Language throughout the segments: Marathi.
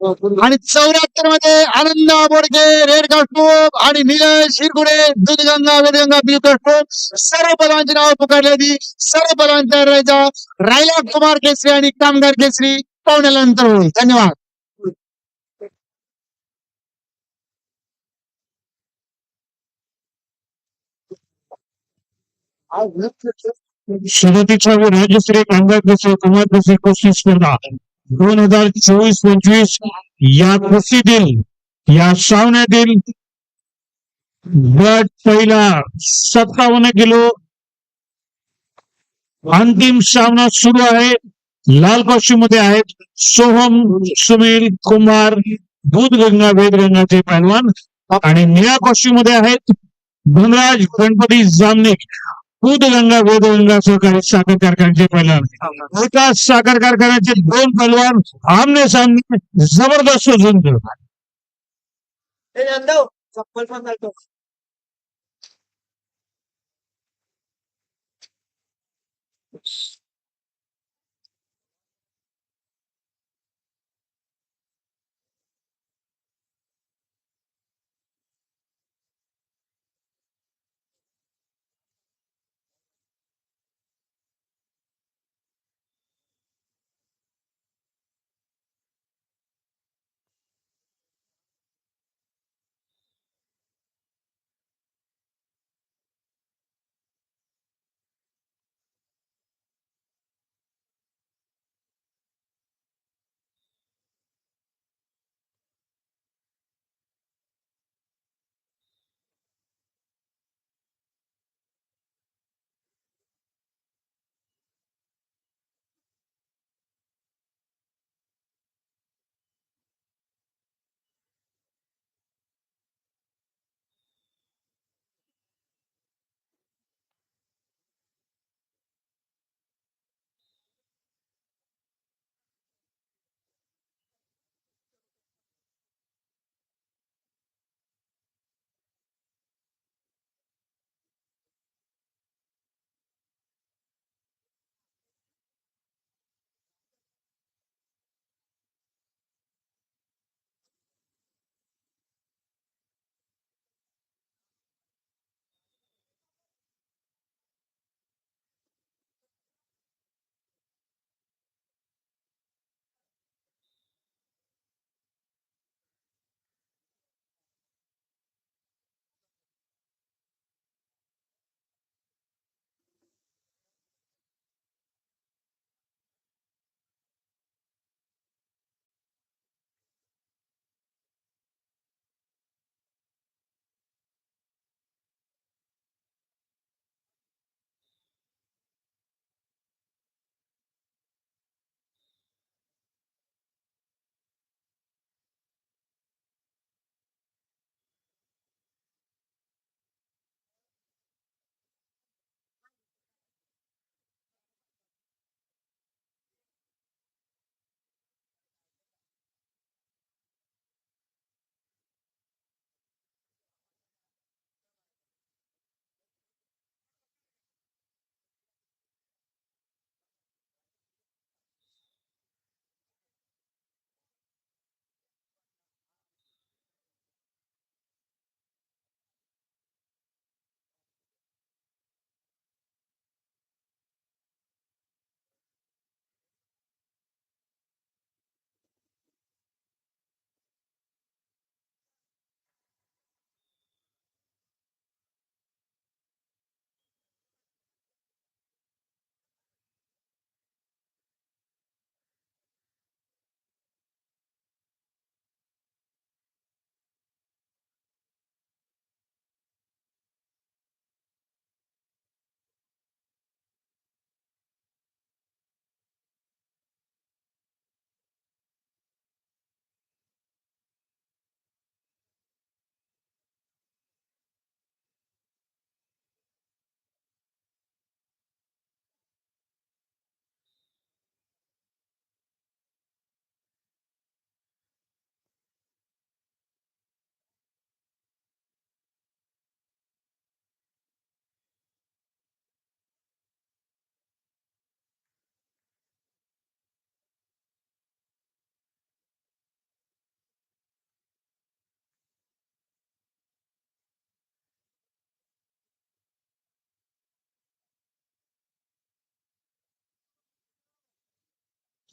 आणि चौऱ्याहत्तरमध्ये आनंद बोडके रेड कास्टोप आणि निलय शिरगुडे दुधगंगा वेदगंगा ब्ल्यू कास्टोप सर्व पदांची नाव पुकारली सर्व पदांचा राहायचा राहिला कुमार केसरी आणि कामगार केसरी. पाहुण्याला नंतर होईल धन्यवाद. शर्यतीच्या राज्यस्तरीय कामगार केसरी कुमार केसरी कुस्ती स्पर्धा. दोन हजार चोवीस पंचवीस या कुस्तीतील या सामन्यातील गट पहिला सत्तावन्न किलो. अंतिम सामना सुरू आहे. लाल कॉस्ट्यूममध्ये आहेत सोहम सुनील कुमार दूधगंगा वेदगंगाचे पहलवान. आणि निळ्या कॉस्ट्यूममध्ये आहेत धनराज गणपती जामनिक दूधगंगा वेदगंगा सहकारी साखर कारखान्याचे पैलवान. एका साखर कारखान्याचे दोन पैलवान आमने सामने जबरदस्त शोधून घेऊ Oops.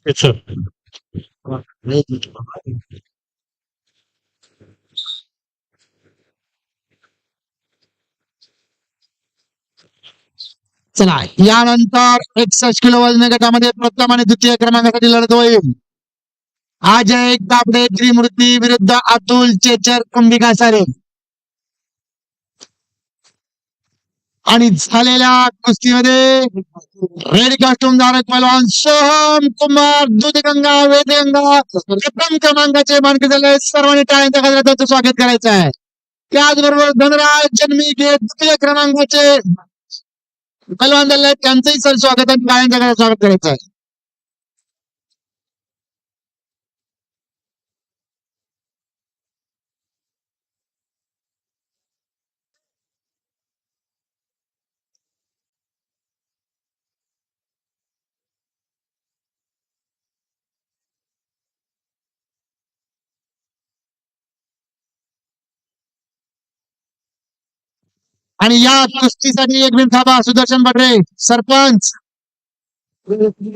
घालतो चला यानंतर एकसष्ट किलो वजन गटामध्ये प्रथम आणि द्वितीय क्रमांकासाठी लढत होईल. अजय कापडे त्रिमूर्ती विरुद्ध अतुल चेचर कुंभिका सारे. आणि झालेल्या कुस्तीमध्ये रेड कॉस्ट्युम धारक पलवान सोहम कुमार दूधगंगा वेदगंगा प्रथम क्रमांकाचे मानके झाले सर्वांनी टाळ्यांच्या खात्यात त्यांचं स्वागत करायचं आहे. त्याचबरोबर धनराज जन्मी घेत द्वितीय क्रमांकाचे पलवान झाले त्यांचंही सर स्वागत आणि टाळ्यांच्या खात्यात स्वागत करायचं आहे. आणि या कुस्तीसाठी एक मिनिट थांबा सुदर्शन भटरे सरपंच.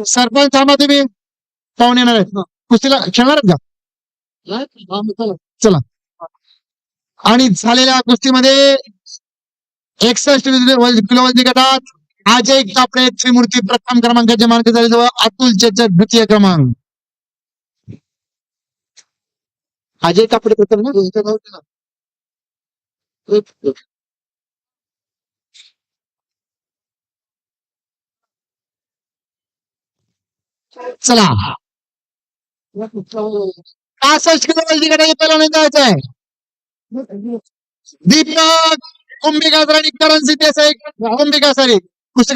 सरपंच थांबा तुम्ही. पाहून येणार आहेत. कुस्तीला खेळणार का? चला. आणि झालेल्या कुस्तीमध्ये एकसष्ट किलो वजनी गटात अजय कापडे त्रिमूर्ती प्रथम क्रमांकाचे मानके झाले जवळ अतुल चेचर द्वितीय क्रमांक. अजय कापडे प्रथम चला. का किलो वजनी गटाचे पहिला जायचं आहे दीपक कुंभिका आणि करण सिद्धेसाई कुंभिका सारी कुस्ती